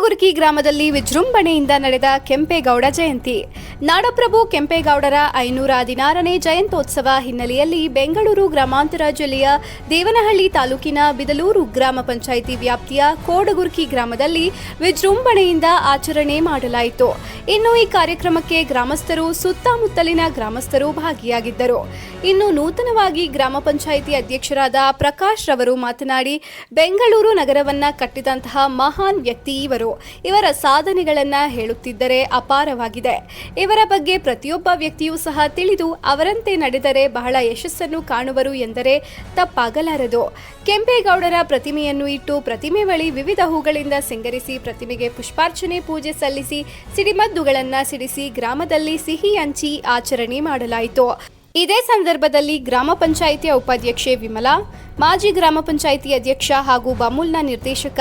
ಕೋಡಗುರ್ಕಿ ಗ್ರಾಮದಲ್ಲಿ ವಿಜೃಂಭಣೆಯಿಂದ ನಡೆದ ಕೆಂಪೇಗೌಡ ಜಯಂತಿ. ನಾಡಪ್ರಭು ಕೆಂಪೇಗೌಡರ ಐನೂರ ಹದಿನಾರನೇ ಜಯಂತ್ಯೋತ್ಸವ ಹಿನ್ನೆಲೆಯಲ್ಲಿ ಬೆಂಗಳೂರು ಗ್ರಾಮಾಂತರ ಜಿಲ್ಲೆಯ ದೇವನಹಳ್ಳಿ ತಾಲೂಕಿನ ಬಿದಲೂರು ಗ್ರಾಮ ಪಂಚಾಯಿತಿ ವ್ಯಾಪ್ತಿಯ ಕೋಡಗುರ್ಕಿ ಗ್ರಾಮದಲ್ಲಿ ವಿಜೃಂಭಣೆಯಿಂದ ಆಚರಣೆ ಮಾಡಲಾಯಿತು. ಇನ್ನು ಈ ಕಾರ್ಯಕ್ರಮಕ್ಕೆ ಗ್ರಾಮಸ್ಥರು, ಸುತ್ತಮುತ್ತಲಿನ ಗ್ರಾಮಸ್ಥರು ಭಾಗಿಯಾಗಿದ್ದರು. ಇನ್ನು ನೂತನವಾಗಿ ಗ್ರಾಮ ಪಂಚಾಯಿತಿ ಅಧ್ಯಕ್ಷರಾದ ಪ್ರಕಾಶ್ ರವರು ಮಾತನಾಡಿ, ಬೆಂಗಳೂರು ನಗರವನ್ನ ಕಟ್ಟಿದಂತಹ ಮಹಾನ್ ವ್ಯಕ್ತಿ ಇವರು. ಇವರ ಸಾಧನೆಗಳನ್ನ ಹೇಳುತ್ತಿದ್ದರೆ ಅಪಾರವಾಗಿದೆ. ಇವರ ಬಗ್ಗೆ ಪ್ರತಿಯೊಬ್ಬ ವ್ಯಕ್ತಿಯೂ ಸಹ ತಿಳಿದು ಅವರಂತೆ ನಡೆದರೆ ಬಹಳ ಯಶಸ್ಸನ್ನು ಕಾಣುವರು ಎಂದರೆ ತಪ್ಪಾಗಲಾರದು. ಕೆಂಪೇಗೌಡರ ಪ್ರತಿಮೆಯನ್ನು ಇಟ್ಟು ಪ್ರತಿಮೆ ಬಳಿ ವಿವಿಧ ಹೂಗಳಿಂದ ಸಿಂಗರಿಸಿ ಪ್ರತಿಮೆಗೆ ಪುಷ್ಪಾರ್ಚನೆ, ಪೂಜೆ ಸಲ್ಲಿಸಿ ಸಿಡಿಮದ್ದುಗಳನ್ನ ಸಿಡಿಸಿ ಗ್ರಾಮದಲ್ಲಿ ಸಿಹಿ ಹಂಚಿ ಆಚರಣೆ ಮಾಡಲಾಯಿತು. ಇದೇ ಸಂದರ್ಭದಲ್ಲಿ ಗ್ರಾಮ ಪಂಚಾಯಿತಿಯ ಉಪಾಧ್ಯಕ್ಷೆ ವಿಮಲಾ, ಮಾಜಿ ಗ್ರಾಮ ಪಂಚಾಯಿತಿ ಅಧ್ಯಕ್ಷ ಹಾಗೂ ಬಮೂಲ್ನ ನಿರ್ದೇಶಕ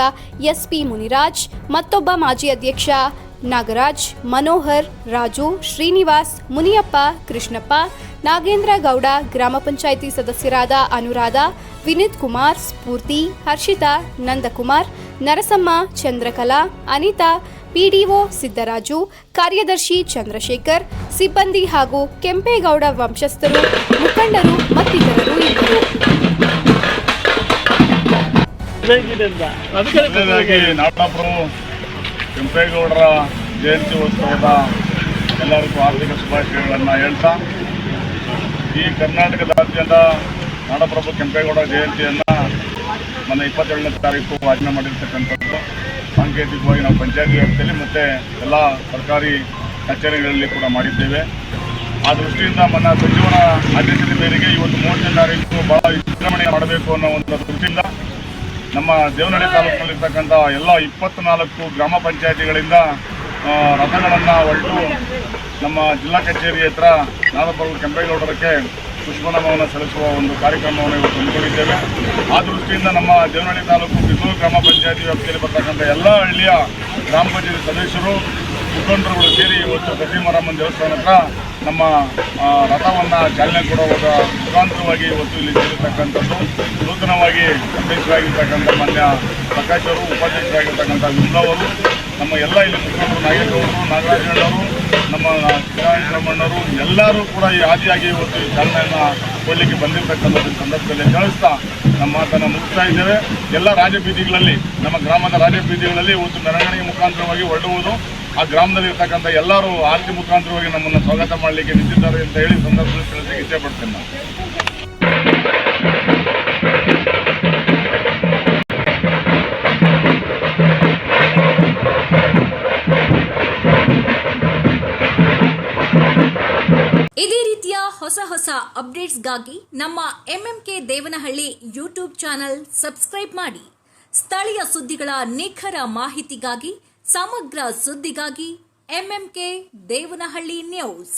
ಎಸ್ಪಿ ಮುನಿರಾಜ್, ಮತ್ತೊಬ್ಬ ಮಾಜಿ ಅಧ್ಯಕ್ಷ ನಾಗರಾಜ್, ಮನೋಹರ್, ರಾಜು, ಶ್ರೀನಿವಾಸ್, ಮುನಿಯಪ್ಪ, ಕೃಷ್ಣಪ್ಪ, ನಾಗೇಂದ್ರ ಗೌಡ, ಗ್ರಾಮ ಪಂಚಾಯಿತಿ ಸದಸ್ಯರಾದ ಅನುರಾಧ, ವಿನೀತ್ ಕುಮಾರ್, ಸ್ಫೂರ್ತಿ, ಹರ್ಷಿತಾ, ನಂದಕುಮಾರ್, ನರಸಮ್ಮ, ಚಂದ್ರಕಲಾ, ಅನಿತಾ ಪಿಡಿಒ ಸಿದ್ದರಾಜು ಕಾರ್ಯದರ್ಶಿ ಚಂದ್ರಶೇಖರ್ ಸಿಬ್ಬಂದಿ ಹಾಗೂ ಕೆಂಪೇಗೌಡ ವಂಶಸ್ಥರು ಮುಖಂಡರು ಮತ್ತಿತರರು ಇದ್ದರು. ಕೆಂಪೇಗೌಡರ ಜಯಂತಿ ಉತ್ಸವದ ಎಲ್ಲರಿಗೂ ಆರ್ಥಿಕ ಶುಭಾಶಯಗಳನ್ನು ಹೇಳ್ತಾ ಈ ಕರ್ನಾಟಕದಾದ್ಯಂತ ನಾಡಪ್ರಭು ಕೆಂಪೇಗೌಡ ಜಯಂತಿಯನ್ನು ಮೊನ್ನೆ ಇಪ್ಪತ್ತೇಳನೇ ತಾರೀಕು ಆಚರಣೆ ಮಾಡಿರ್ತಕ್ಕಂಥದ್ದು. ಸಾಂಕೇತಿಕವಾಗಿ ನಾವು ಪಂಚಾಯತಿ ವ್ಯಾಪ್ತಿಯಲ್ಲಿ ಮತ್ತು ಎಲ್ಲ ಸರ್ಕಾರಿ ಕಚೇರಿಗಳಲ್ಲಿ ಕೂಡ ಮಾಡಿದ್ದೇವೆ. ಆ ದೃಷ್ಟಿಯಿಂದ ನನ್ನ ಸಚಿವರ ಆದೇಶದ ಮೇರೆಗೆ ಇವತ್ತು ಮೂವತ್ತನೇ ತಾರೀಕು ಬಹಳ ವಿಜೃಂಭಣೆ ಮಾಡಬೇಕು ಅನ್ನೋ ಒಂದು ದೃಷ್ಟಿಯಿಂದ ನಮ್ಮ ದೇವನಹಳ್ಳಿ ತಾಲೂಕಿನಲ್ಲಿರ್ತಕ್ಕಂಥ ಎಲ್ಲ ಇಪ್ಪತ್ನಾಲ್ಕು ಗ್ರಾಮ ಪಂಚಾಯಿತಿಗಳಿಂದ ರಥಗಳನ್ನು ಹೊರಟು ನಮ್ಮ ಜಿಲ್ಲಾ ಕಚೇರಿ ಹತ್ರ ನಾದಪ್ರಭು ಕೆಂಪೇಗೌಡರಕ್ಕೆ ಪುಷ್ಪನಮವನ್ನು ಸಲ್ಲಿಸುವ ಒಂದು ಕಾರ್ಯಕ್ರಮವನ್ನು ಇವತ್ತು ಹಮ್ಮಿಕೊಂಡಿದ್ದೇವೆ. ಆ ದೃಷ್ಟಿಯಿಂದ ನಮ್ಮ ದೇವನಹಳ್ಳಿ ತಾಲೂಕು ಬಿಸೂರು ಗ್ರಾಮ ಪಂಚಾಯತಿ ವ್ಯಾಪ್ತಿಯಲ್ಲಿ ಬರ್ತಕ್ಕಂಥ ಎಲ್ಲ ಹಳ್ಳಿಯ ಗ್ರಾಮ ಪಂಚಾಯತಿ ಸದಸ್ಯರು ಮುಖಂಡರುಗಳು ಸೇರಿ ಇವತ್ತು ಗಟ್ಟಿಮರಮ್ಮನ ದೇವಸ್ಥಾನ ಹತ್ರ ನಮ್ಮ ರಥವನ್ನು ಚಾಲನೆ ಕೊಡುವ ಮುಖಾಂತರವಾಗಿ ಇವತ್ತು ಇಲ್ಲಿ ಸೇರಿರ್ತಕ್ಕಂಥದ್ದು, ನೂತನವಾಗಿ ಅಧ್ಯಕ್ಷರಾಗಿರ್ತಕ್ಕಂಥ ಮಾನ್ಯ ಪ್ರಕಾಶ್ ಅವರು, ಉಪಾಧ್ಯಕ್ಷರಾಗಿರ್ತಕ್ಕಂಥ ವಿಮ್ಲಾವರು ನಮ್ಮ ಎಲ್ಲ ಇಲ್ಲಿ ಮುಖಂಡರು ನಾಗೇಗೌಡರು ನಾಗರಾಜಣ್ಣವರು ನಮ್ಮ ಸಿದ್ದರಾಮಣ್ಣವರು ಎಲ್ಲರೂ ಕೂಡ ಈ ಆದಿಯಾಗಿ ಇವತ್ತು ಈ ಚಾಲನೆಯನ್ನು ಕೊಡಲಿಕ್ಕೆ ಬಂದಿರತಕ್ಕಂಥದ್ದು ಸಂದರ್ಭದಲ್ಲಿ ತಿಳಿಸ್ತಾ ನಮ್ಮ ಮಾತನ್ನು ಮುಗಿಸ್ತಾ ಇದ್ದೇವೆ. ಎಲ್ಲ ರಾಜಬೀದಿಗಳಲ್ಲಿ ನಮ್ಮ ಗ್ರಾಮದ ರಾಜಬೀದಿಗಳಲ್ಲಿ ಇವತ್ತು ಮೆರವಣಿಗೆ ಮುಖಾಂತರವಾಗಿ ಹೊರಡುವುದು. ಆ ಗ್ರಾಮದಲ್ಲಿ ಇರ್ತಕ್ಕಂಥ ಎಲ್ಲರೂ ಆರತಿ ಮುಖಾಂತರವಾಗಿ ನಮ್ಮನ್ನು ಸ್ವಾಗತ ಮಾಡಲಿಕ್ಕೆ ನಿಂತಿದ್ದಾರೆ ಅಂತ ಹೇಳಿ ಸಂದರ್ಭದಲ್ಲಿ ತಿಳಿಸಲಿಕ್ಕೆ ಇಷ್ಟಪಡ್ತೇನೆ ನಾನು. ಇದೇ ರೀತಿಯ ಹೊಸ ಹೊಸ ಅಪ್ಡೇಟ್ಸ್ಗಾಗಿ ನಮ್ಮ MMK Devanahalli YouTube channel subscribe ಮಾಡಿ. ಸ್ಥಳೀಯ ಸುದ್ದಿಗಳ ನಿಖರ ಮಾಹಿತಿಗಾಗಿ ಸಮಗ್ರ ಸುದ್ದಿಗಾಗಿ ಎಂಎಂಕೆ ದೇವನಹಳ್ಳಿ ನ್ಯೂಸ್